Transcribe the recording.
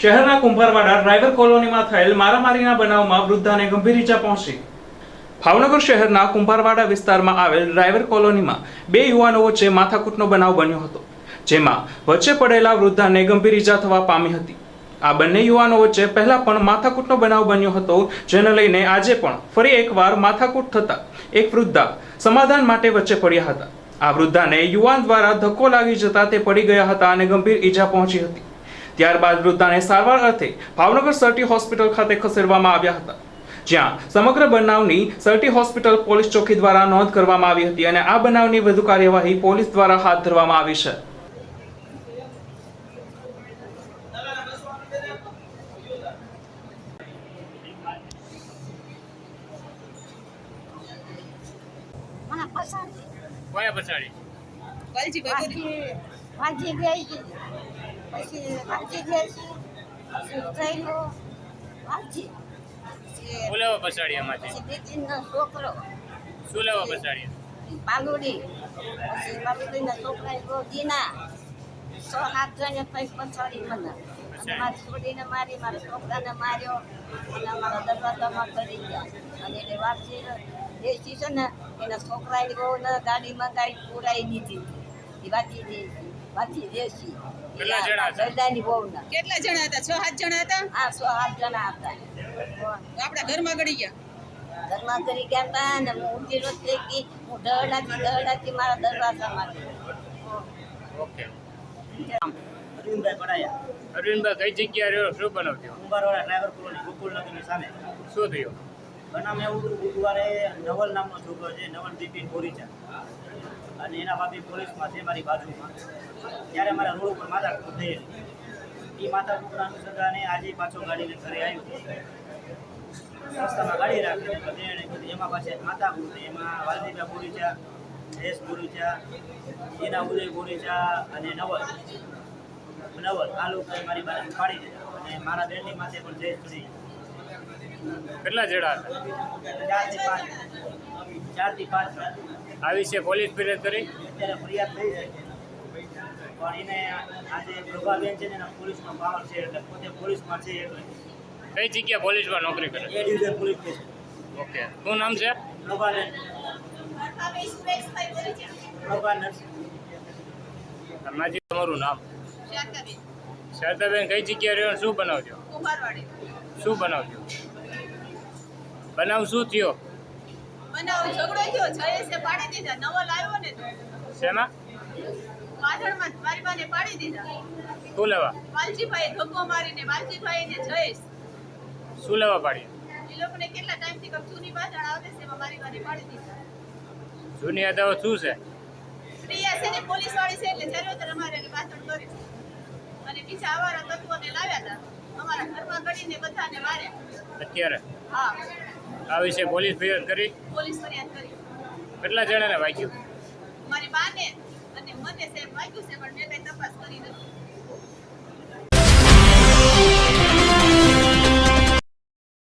શહેરના કુંભારવાડા ડ્રાઈવર કોલોનીમાં થયેલ મારામારીના બનાવમાં વૃદ્ધાને ગંભીર ઈજા પહોંચી. ભાવનગર શહેરના કુંભારવાડા વિસ્તારમાં આવેલ ડ્રાઈવર કોલોનીમાં બે યુવાનો વચ્ચે માથાકૂટનો બનાવ બન્યો હતો, જેમાં વચ્ચે પડેલા વૃદ્ધાને ગંભીર ઈજા થવા પામી હતી. આ બંને યુવાનો વચ્ચે પહેલા પણ માથાકૂટનો બનાવ બન્યો હતો, જેને લઈને આજે પણ ફરી એકવાર માથાકૂટ થતા એક વૃદ્ધા સમાધાન માટે વચ્ચે પડ્યા હતા. આ વૃદ્ધાને યુવાન દ્વારા ધક્કો લાગી જતા તે પડી ગયા હતા અને ગંભીર ઈજા પહોંચી હતી. ત્યારબાદ વૃદ્ધાને સારવાર અર્થે ભાવનગર સર્ટી હોસ્પિટલ ખાતે ખસેડવામાં આવ્યા હતા. જ્યાં સમગ્ર બનાવની સર્ટી હોસ્પિટલ પોલીસ ચોકી દ્વારા નોંધ કરવામાં આવી હતી અને આ બનાવની વધુ કાર્યવાહી પોલીસ દ્વારા હાથ ધરવામાં આવી છે. કયા પછાડી? ભાજી ગઈ. પછી ગઈ પછી થયેલો ભાજી શું લેવા પછાડી એમાંથી? પછી દીદીનો છોકરો. શું લેવા પછાડી પાલુડી. પછી પાલુડીના છોકરા બહુ દીના. સો સાત જણે પછી પછાડી મને. મારી છોડીને મારી મારા છોકરાને માર્યો. અને અમારા દરવાજામાં કરી ગયા. અને એટલે વાંચી દેશી છે ને એના છોકરાએ બહુ ને ગાડીમાં ગાડી પુરાઈ દીધી. એ વાંચી દે વાંચી દેશી. કેટલા જણા હતા? બહુ કેટલા જણા હતા? છ સાત જણા હતા? આ સો સાત જણા હતા. આપણા ઘરમાં ગળી ગયા? ઘરમાં કરી ગયા હતા ને હું ઊંધી રોજ થઈ ગઈ હું દરડાથી દરડાથી મારા દરવાજામાં. ઓકે. અરવિંદભાઈ પડાયા અરવિંદભાઈ કઈ જગ્યાએ રહ્યો? શું બનાવ્યો કુંભારવાળા ડ્રાઈવર કોલોની ગોકુલનગરની સામે. શું થયું? બનામ એવું હતું નવલ નામનો છોકરો છે નવલ બિપિન બોરીચા અને એના ભાભી પોલીસમાં છે મારી બાજુમાં. ત્યારે મારા રોડ ઉપર માથાકૂટ થયેલી એ માથાકૂટના અનુસંધાને આજે પાછો ગાડીને ઘરે આવ્યો. રસ્તામાં ગાડી રાખીને બધે તેણે કીધું એમાં પાછી માતા થઈ. એમાં વાલજીભાઈ બોરીચા જયેશ બોરીચા એના ઉદય બોરીચા અને નવલ. નવલ આ લોકો મારી બાજુ પાડી દીધા. અને મારા બેનની માથે પણ જયેશ ચડી કેટલા જેડા ચાર ચારથી પાંચ. ચારથી પાંચ. આ છે પોલીસ ફરિયાદ કરી. અત્યારે ફરિયાદ થઈ છે પણ એને આજે પ્રભાબેન છે ને એના પોલીસનો પાવર છે એટલે પોતે પોલીસમાં છે એટલે કઈ જગ્યા પોલીસમાં નોકરી કરે? એ ડિવિઝન પોલીસ સ્ટેશન. ઓકે. શું નામ છે? પ્રભાબેન. પ્રભા માજી તમારું નામ? શારદાબેન કઈ જગ્યાએ રહ્યો અને શું બનાવજો? શું બનાવજો? બનાવ શું થયો? બનાવ ઝઘડો થયો જયેશે પાડી દીધા નવો લાવ્યો ને તો. શેમાં પાછળમાં મારી બાને પાડી દીધા. શું લેવા? વાલજીભાઈ ધક્કો મારીને વાલજીભાઈ ને જયેશ. શું લેવા પાડી? એ લોકોને કેટલા ટાઈમથી કપ જૂની પાછળ આવતે છે એમાં મારી બાને પાડી દીધા. જૂની અદાવત શું છે? પ્રિયા છે ને પોલીસ વાળી છે એટલે જરૂર અમારે પાછળ કરી અને બીજા આવારા તત્વોને લાવ્યા હતા. અમારા ઘરમાં ગળીને બધાને માર્યા. અત્યારે? હા. આ વિશે પોલીસ ફરિયાદ કરી? પોલીસ ફરિયાદ કરી. કેટલા જણાને વાગ્યું? મારી બાને અને મને સાહેબ વાગ્યું છે પણ મેં કઈ તપાસ કરી નથી.